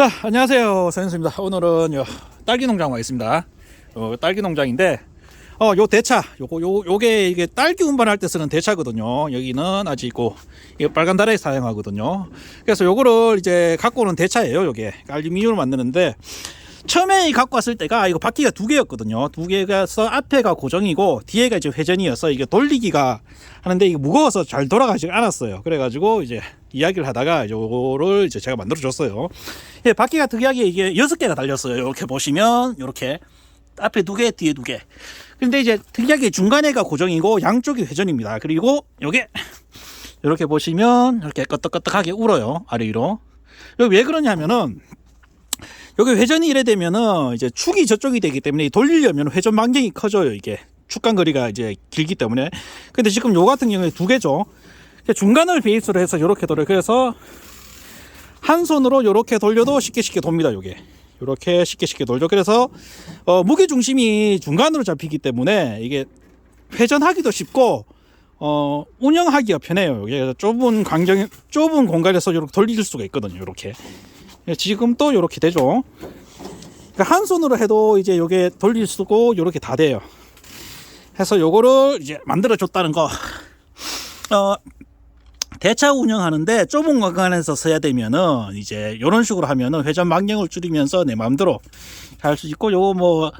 자, 안녕하세요. 서현수입니다. 오늘은 요 딸기 농장 와 있습니다. 어, 딸기 농장인데, 어, 요 대차, 요거, 요, 요게 이게 딸기 운반할 때 쓰는 대차거든요. 여기는 아직 있고, 이게 빨간 다래 사용하거든요. 그래서 요거를 이제 갖고 오는 대차예요, 요게. 알루미늄으로 만드는데, 처음에 이 갖고 왔을 때가 이거 바퀴가 두 개였거든요. 두 개가서 앞에가 고정이고 뒤에가 이제 회전이어서 이게 돌리기가 하는데 이게 무거워서 잘 돌아가지 않았어요. 그래가지고 이제 이야기를 하다가 요거를 이제 제가 만들어 줬어요. 예, 바퀴가 특이하게 이게 여섯 개가 달렸어요. 이렇게 보시면 이렇게 앞에 두 개, 뒤에 두 개. 근데 이제 특이하게 중간에가 고정이고 양쪽이 회전입니다. 그리고 요게 이렇게 보시면 이렇게 끄떡끄떡하게 울어요. 아래 위로. 왜 그러냐면은 여기 회전이 이래 되면은 이제 축이 저쪽이 되기 때문에 돌리려면 회전 반경이 커져요 이게. 축간 거리가 이제 길기 때문에. 근데 지금 요 같은 경우에 두 개죠. 중간을 베이스로 해서 이렇게 돌아요 그래서 한 손으로 이렇게 돌려도 쉽게 쉽게 돕니다 요게. 이렇게 쉽게 쉽게 돌죠. 그래서 어, 무게 중심이 중간으로 잡히기 때문에 이게 회전하기도 쉽고 어, 운영하기가 편해요 이게. 좁은 광경 좁은 공간에서 이렇게 돌릴 수가 있거든요 이렇게. 예, 지금 또 이렇게 되죠. 그러니까 한 손으로 해도 이제 요게 돌릴 수고 요렇게 다 돼요. 해서 요거를 이제 만들어 줬다는 거. 어, 대차 운영하는데 좁은 공간에서 써야 되면은 이제 요런 식으로 하면은 회전 반경을 줄이면서 내 마음대로 할 수 있고 요거 뭐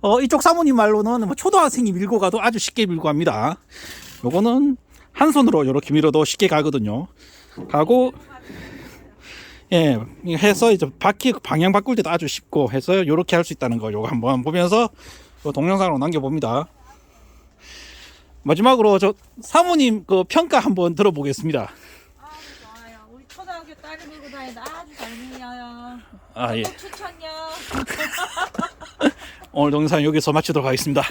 어, 이쪽 사모님 말로는 뭐 초등학생이 밀고 가도 아주 쉽게 밀고 갑니다. 요거는 한 손으로 요렇게 밀어도 쉽게 가거든요. 가고 예, 해서 이제 바퀴 방향 바꿀 때도 아주 쉽고 해서 이렇게 할 수 있다는 거 요거 한번 보면서 요 동영상으로 남겨봅니다. 마지막으로 저 사모님 그 평가 한번 들어보겠습니다. 아 좋아요. 우리 초등학교 딸이 밀고 다니다 아주 잘 밀려요. 아 예, 꼭 추천요. 오늘 동영상 여기서 마치도록 하겠습니다.